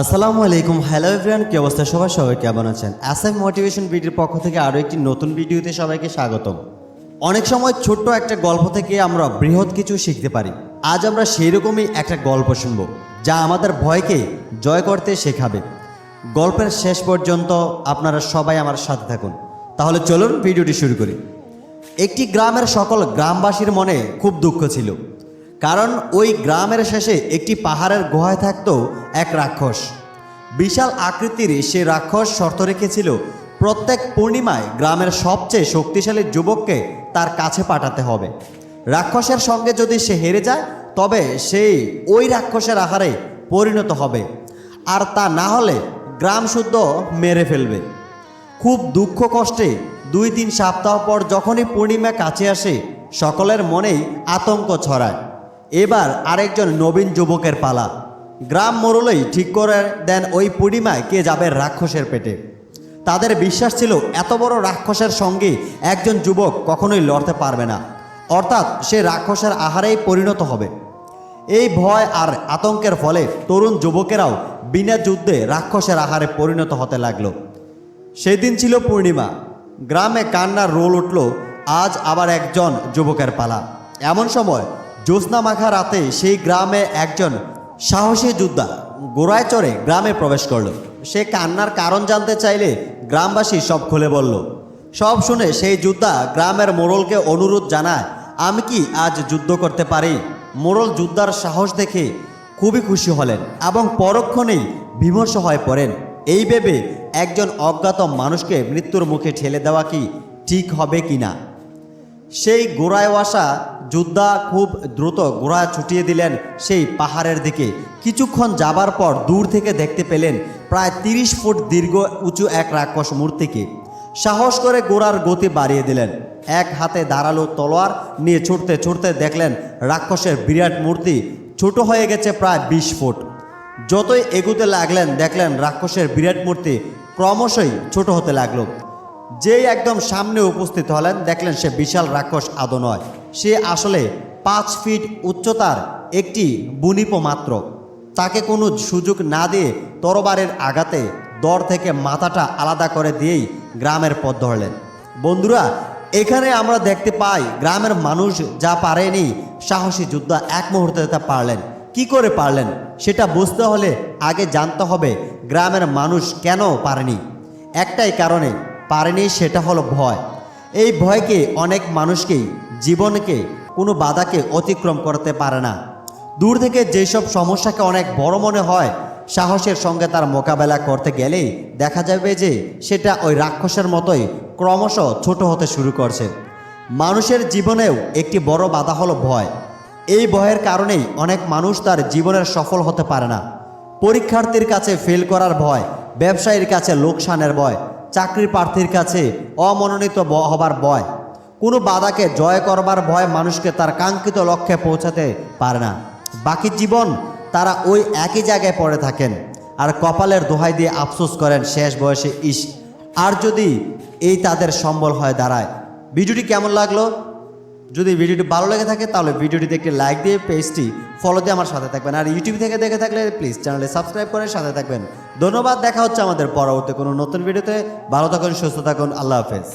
আসসালামু আলাইকুম। Hello everyone কি অবস্থা? সবাই সবাই কেমন আছেন? অ্যাসাইম মোটিভেশন ভিডিওর পক্ষ থেকে আরও একটি নতুন ভিডিওতে সবাইকে স্বাগতম। অনেক সময় ছোট্ট একটা গল্প থেকে আমরা বৃহৎ কিছু শিখতে পারি। আজ আমরা সেই রকমই একটা গল্প শুনব, যা আমাদের ভয়কে জয় করতে শেখাবে। গল্পের শেষ পর্যন্ত আপনারা সবাই আমার সাথে থাকুন। তাহলে চলুন ভিডিওটি শুরু করি। একটি গ্রামের সকল গ্রামবাসীর মনে খুব দুঃখ ছিল। কারণ ওই গ্রামের শেষে একটি পাহাড়ের গুহায় থাকত এক রাক্ষস। বিশাল আকৃতির সে রাক্ষস শর্ত রেখেছিল, প্রত্যেক পূর্ণিমায় গ্রামের সবচেয়ে শক্তিশালী যুবককে তার কাছে পাঠাতে হবে। রাক্ষসের সঙ্গে যদি সে হেরে যায়, তবে সেই ওই রাক্ষসের আহারে পরিণত হবে। আর তা না হলে গ্রাম শুদ্ধ মেরে ফেলবে। খুব দুঃখ কষ্টে দুই তিন সপ্তাহ পর যখনই পূর্ণিমা কাছে আসে, সকলের মনেই আতঙ্ক ছড়ায়। এবার আরেকজন নবীন যুবকের পালা। গ্রাম মোড়লেই ঠিক করে দেন ওই পূর্ণিমায় কে যাবে রাক্ষসের পেটে। তাদের বিশ্বাস ছিল এত বড় রাক্ষসের সঙ্গে একজন যুবক কখনোই লড়তে পারবে না। অর্থাৎ সে রাক্ষসের আহারেই পরিণত হবে। এই ভয় আর আতঙ্কের ফলে তরুণ যুবকেরাও বিনা যুদ্ধে রাক্ষসের আহারে পরিণত হতে লাগল। সেদিন ছিল পূর্ণিমা। গ্রামে কান্নার রোল উঠল, আজ আবার একজন যুবকের পালা। এমন সময় জ্যোৎস্না মাখা রাতে সেই গ্রামে একজন সাহসী যোদ্ধা গোড়ায় চড়ে গ্রামে প্রবেশ করল। সে কান্নার কারণ জানতে চাইলে গ্রামবাসী সব খুলে বলল, সব শুনে সেই যোদ্ধা গ্রামের মোড়লকে অনুরোধ জানায়, আমি কি আজ যুদ্ধ করতে পারি? মোড়ল যোদ্ধার সাহস দেখে খুবই খুশি হলেন এবং পরক্ষণেই বিমর্ষ হয়ে পড়েন। এই ভেবে একজন অজ্ঞাত মানুষকে মৃত্যুর মুখে ঠেলে দেওয়া কি ঠিক হবে কি না সেই গোড়ায় আসা যোদ্ধা খুব দ্রুত গোড়া ছুটিয়ে দিলেন সেই পাহাড়ের দিকে। কিছুক্ষণ যাবার পর দূর থেকে দেখতে পেলেন প্রায় তিরিশ ফুট দীর্ঘ উঁচু এক রাক্ষস মূর্তিকে। সাহস করে গোড়ার গতি বাড়িয়ে দিলেন। এক হাতে দাঁড়াল তলোয়ার নিয়ে ছুটতে ছুটতে দেখলেন রাক্ষসের বিরাট মূর্তি ছোট হয়ে গেছে প্রায় বিশ ফুট। যতই এগুতে লাগলেন, দেখলেন রাক্ষসের বিরাট মূর্তি ক্রমশই ছোট হতে লাগল। যেই একদম সামনে উপস্থিত হলেন, দেখলেন সে বিশাল রাক্ষস আদৌ নয়। সে আসলে পাঁচ ফিট উচ্চতার একটি বুনিপ মাত্র। তাকে কোনো সুযোগ না দিয়ে তরবারের আঘাতে দর থেকে মাথাটা আলাদা করে দিয়েই গ্রামের পথ ধরলেন। বন্ধুরা, এখানে আমরা দেখতে পাই গ্রামের মানুষ যা পারেনি সাহসী যোদ্ধা এক মুহূর্তে তা পারলেন। কি করে পারলেন সেটা বুঝতে হলে আগে জানতে হবে গ্রামের মানুষ কেন পারেনি। একটাই কারণে পারেনি সেটা হলো ভয়। এই ভয়কে অনেক মানুষকেই জীবনকে, কোনো বাধাকে অতিক্রম করতে পারে না। দূর থেকে যেসব সমস্যাকে অনেক বড় মনে হয়, সাহসের সঙ্গে তার মোকাবেলা করতে গেলেই দেখা যাবে যে সেটা ওই রাক্ষসের মতোই ক্রমশ ছোট হতে শুরু করছে। মানুষের জীবনেও একটি বড় বাধা হলো ভয়। এই ভয়ের কারণেই অনেক মানুষ তার জীবনের সফল হতে পারে না। পরীক্ষার্থীর কাছে ফেল করার ভয়, ব্যবসায়ীর কাছে লোকসানের ভয় চাকরি প্রার্থীর কাছে অমনোনীত হবার ভয়। কোনো বাধাকে জয় করবার ভয় মানুষকে তার কাঙ্ক্ষিত লক্ষ্যে পৌঁছাতে পারে না। বাকি জীবন তারা ওই একই জায়গায় পড়ে থাকেন আর কপালের দোহাই দিয়ে আফসোস করেন শেষ বয়সে, ইস, আর যদি এই তাদের সম্বল হয়ে দাঁড়ায়? ভিডিওটি কেমন লাগল? যদি ভিডিওটি ভালো লেগে থাকে, তাহলে ভিডিওটিতে একটি লাইক দিয়ে পেজটি ফলো দিয়ে আমার সাথে থাকবেন। আর ইউটিউব থেকে দেখে থাকলে প্লিজ চ্যানেলে সাবস্ক্রাইব করে সাথে থাকবেন। ধন্যবাদ, দেখা হচ্ছে আমাদের পরবর্তী কোনো নতুন ভিডিওতে। ভালো থাকুন, সুস্থ থাকুন, আল্লাহ হাফেজ।